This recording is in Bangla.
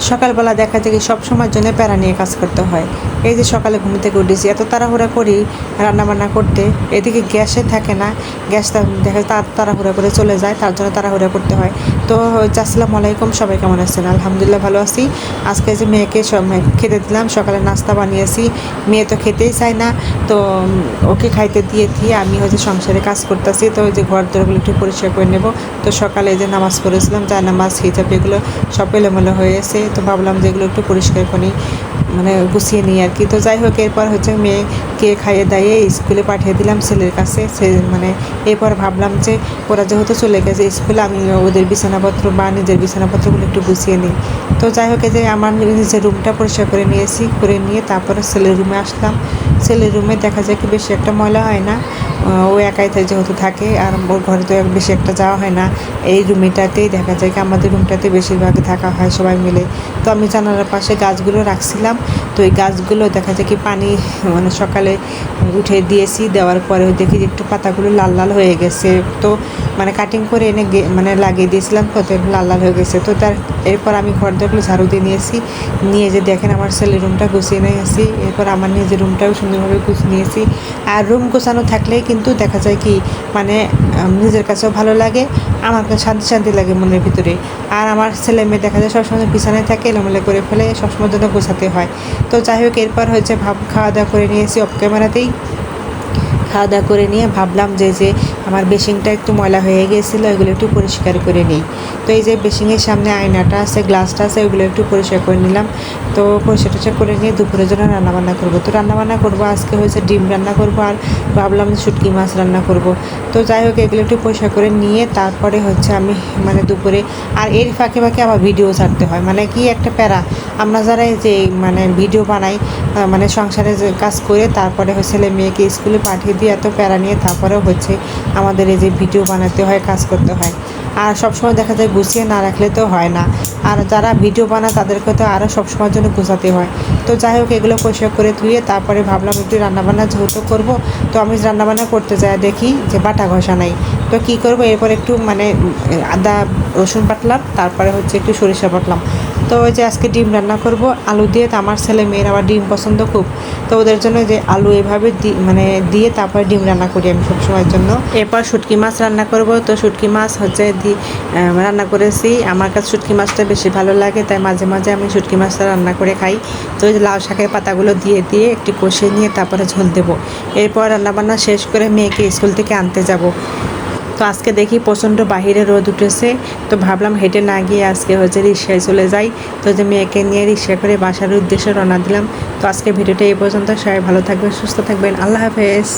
সকালবেলা দেখা যায় সব সময়ের জন্য প্যারা নিয়ে কাজ করতে হয়। এই যে সকালে ঘুম থেকে উঠেছি, এত তাড়াহুড়া করি রান্নাবান্না করতে, এদিকে গ্যাসে থাকে না, গ্যাসটা দেখা যায় তাড়া- তাড়াহুড়া করে চলে যায়, তার জন্য তাড়াহুড়া করতে হয়। তো আসসালামু আলাইকুম, সবাই কেমন আছেন? আলহামদুলিল্লাহ ভালো আছি। আজকে যে মেয়েকে খেতে দিলাম, সকালে নাস্তা বানিয়েছি। মেয়ে তো খেতেই চায় না, তো ওকে খাইতে দিয়ে দিয়ে আমি হচ্ছে সংসারে কাজ করতেছি, তো ওই যে ঘর দরগুলো একটু পরিষ্কার করে নেব। তো সকালে যে নামাজ পড়েছিলাম যা নামাজ হিজাব এগুলো সব এলোমেলো হয়েছে তো ভাবলাম যে এগুলো একটু পরিষ্কার করি মানে গুছিয়ে নিই আর কি। তো যাই হোক, এরপর হচ্ছে মেয়েকে খাইয়ে দাইয়ে স্কুলে পাঠিয়ে দিলাম ছেলের কাছে। সে মানে এরপর ভাবলাম যে ওরা যেহেতু চলে গেছে স্কুলে, আমি ওদের বিছানাপত্র বা নিজের বিছানাপত্রগুলো একটু গুছিয়ে নিই। তো যাই হোক যে আমার নিজের রুমটা পরিষ্কার করে নিয়েছি, করে নিয়ে তারপরে ছেলের রুমে আসলাম। ছেলের রুমে দেখা যায় কি বেশি একটা ময়লা হয় না। একাই যেহেতু থাকে, আর ওর ঘরে তো বেশি একটা যাওয়া হয় না। এই রুমেটাতেই দেখা যায় কি আমাদের রুমটাতে বেশিরভাগ থাকা হয় সবাই মিলে। তো আমি জানালার পাশে গাছগুলো রাখছিলাম। তো এই গাছগুলো দেখা যায় কি পানি মানে সকালে উঠে দিয়েছি, দেওয়ার পরে দেখি একটু পাতাগুলো লাল লাল হয়ে গেছে। তো মানে কাটিং করে এনে মানে লাগিয়ে দিয়েছিলাম তো তো লাল লাল হয়ে গেছে। তো তার এরপর আমি ঘর দরগুলো ঝাড়ু দিয়ে নিয়েছি। নিয়ে যে দেখেন আমার ছেলের রুমটা গুছিয়ে নিয়েছি এরপর আমার নিজের রুমটাও সুন্দরভাবে গুছিয়ে নিয়েছি। আর রুম গোছানো থাকলে কিন্তু দেখা যায় কি মানে নিজের কাছেও ভালো লাগে, আমার কাছে শান্তি শান্তি লাগে মনের ভিতরে। আর আমার ছেলে মেয়ে দেখা যায় সবসময় বিছানায় থাকে, এলোমেলো করে ফেলে, সবসময় জন্য গোছাতে হয়। তো যাই হোক, এরপর হয়েছে ভাব খাওয়া দাওয়া করে নিয়েছি অফ ক্যামেরাতেই খাওয়া দাওয়া করে নিয়ে ভাবলাম যে যে আমার বেসিংটা একটু ময়লা হয়ে গিয়েছিল এগুলো একটু পরিষ্কার করে নিই। তো এই যে বেসিংয়ের সামনে আয়নাটা আছে, গ্লাসটা আছে ওইগুলো একটু পরিষ্কার করে নিলাম। তো পরিষ্কার টরিষ্কার করে নিয়ে দুপুরের জন্য রান্নাবান্না করব। তো রান্নাবান্না করব, আজকে হয়েছে ডিম রান্না করব আর ভাবলাম শুটকি মাছ রান্না করব। তো যাই হোক, এগুলো একটু পরিষ্কার করে নিয়ে তারপরে হচ্ছে আমি মানে দুপুরে আর এর ফাঁকে ফাঁকে আবার ভিডিও ছাড়তে হয়। মানে কি একটা প্যারা। আমরা যারা যে মানে ভিডিও বানাই মানে সংসারে কাজ করে, তারপরে ছেলে মেয়েকে স্কুলে পাঠিয়ে দিয়ে এত প্যারা নিয়ে তারপরেও হচ্ছে আমাদের এই যে ভিডিও বানাতে হয়, কাজ করতে হয়। আর সবসময় দেখা যায় গুছিয়ে না রাখলে তো হয় না। আর যারা ভিডিও বানায় তাদেরকে তো আরও সবসময়ের জন্য গুছাতে হয়। তো যাই হোক, এগুলো পরিষ্কার করে ধুয়ে তারপরে ভাবলাম একটু রান্নাবান্না যেহেতু করব, তো আমি রান্নাবান্না করতে যাই, দেখি যে বাটা ঘষা নাই। তো কী করব? এরপর একটু মানে আদা রসুন বাটলাম, তারপরে হচ্ছে একটু সরিষা বাটলাম। তো ওই যে আজকে ডিম রান্না করব, আলু দিয়ে তো আমার ছেলে মেয়ের আবার ডিম পছন্দ খুব। তো ওদের জন্য যে আলু এভাবে মানে দিয়ে তারপরে ডিম রান্না করি আমি সবসময়ের জন্য। এরপর শুটকি মাছ রান্না করব, তো শুটকি মাছ হচ্ছে রান্না করেছি। আমার কাছে শুটকি মাছটা বেশি ভালো লাগে, তাই মাঝে মাঝে আমি শুটকি মাছটা রান্না করে খাই। তো ওই লাউ শাকের পাতাগুলো দিয়ে দিয়ে একটু কষিয়ে নিয়ে তারপরে ঝোল দেবো। এরপর রান্নাবান্না শেষ করে মেয়েকে স্কুল থেকে আনতে যাব। তো আজকে দেখি প্রচণ্ড বাহিরে রোদ উঠেছে। তো ভাবলাম হেঁটে না গিয়ে আজকে হচ্ছে রিক্সায় চলে যাই। তো যে মেয়েকে নিয়ে রিক্সা করে বাসার উদ্দেশ্যে রওনা দিলাম। তো আজকে ভিডিওটা এই পর্যন্ত। সবাই ভালো থাকবেন, সুস্থ থাকবেন। আল্লাহ হাফেজ।